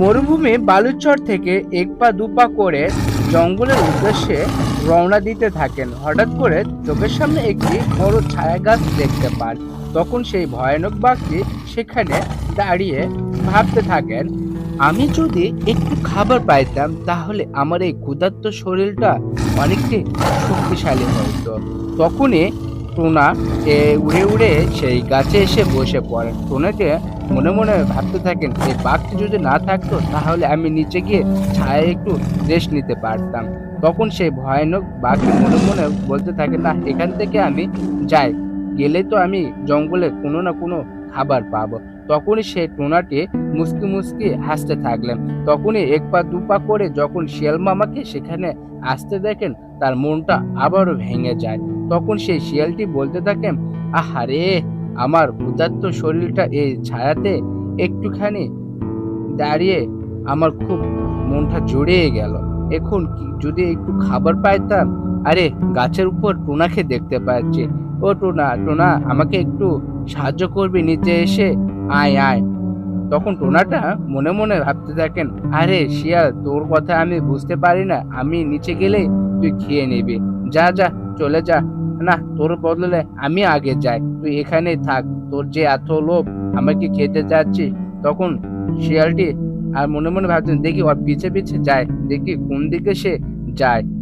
মরুভূমি বালুচর থেকে এক পা দু পা করে জঙ্গলের উদ্দেশ্যে রওনা দিতে থাকেন। হঠাৎ করে চোখের সামনে একটি বড় ছায়া গাছ দেখতে পান। তখন সেই ভয়ানক বাঘটি সেখানে দাঁড়িয়ে ভাবতে থাকেন, আমি যদি একটু খাবার পাইতাম, তাহলে আমার এই ক্ষুধার্ত শরীরটা অনেকটাই শক্তিশালী হতো তখনই টোনা এ উড়ে উড়ে সেই গাছে এসে বসে পড়েন টোনাকে মনে মনে ভাবতে থাকেন এই বাঘটি যদি না থাকতো তাহলে আমি নিচে গিয়ে ছায়া একটু রেস্ট নিতে পারতাম। তখন সেই ভয়ানক বাঘটি মনে মনে বলতে থাকে, না, এখান থেকে আমি যাই, গেলে তো আমি জঙ্গলে কোনো না কোনো খাবার পাবো। তখনই সেই টোনাটি মুসকি মুসকি হাসতে থাকলেন। তখনই এক পা, দু পা করে যখন শিয়াল মামাকে সেখানে আসতে দেখেন, তার মনটা আবারও ভেঙে যায়। তখন সেই শিয়ালটি বলতে থাকেন আহারে, আমার ক্ষুধার্ত শরীরটা এই ছায়াতে একটুখানি দাঁড়িয়ে আমার খুব মনটা জড়িয়ে গেল। এখন কি, যদি একটু খাবার পাইতাম আরে, গাছের উপর টোনাকে দেখতে পাচ্ছি। ও টোনা টোনা, আমাকে একটু সাহায্য করবি নিচে এসে? আয় আয়। তখন টোনাটা মনে মনে ভাবতে থাকেন, আরে, শিয়াল, তোর কথা আমি বুঝতে পারি না। আমি নিচে গেলে তুই খেয়ে নিবি। যা যা, চলে যা। না, তোর বদলে আমি আগে যাই। তুই এখানেই থাক। তোর যে এত লোভ, আমাকে খেতে যাচ্ছি তখন শিয়ালটি আর মনে মনে ভাবছেন দেখি ওর পিছে পিছে যায়। দেখি কোন দিকে সে যায়।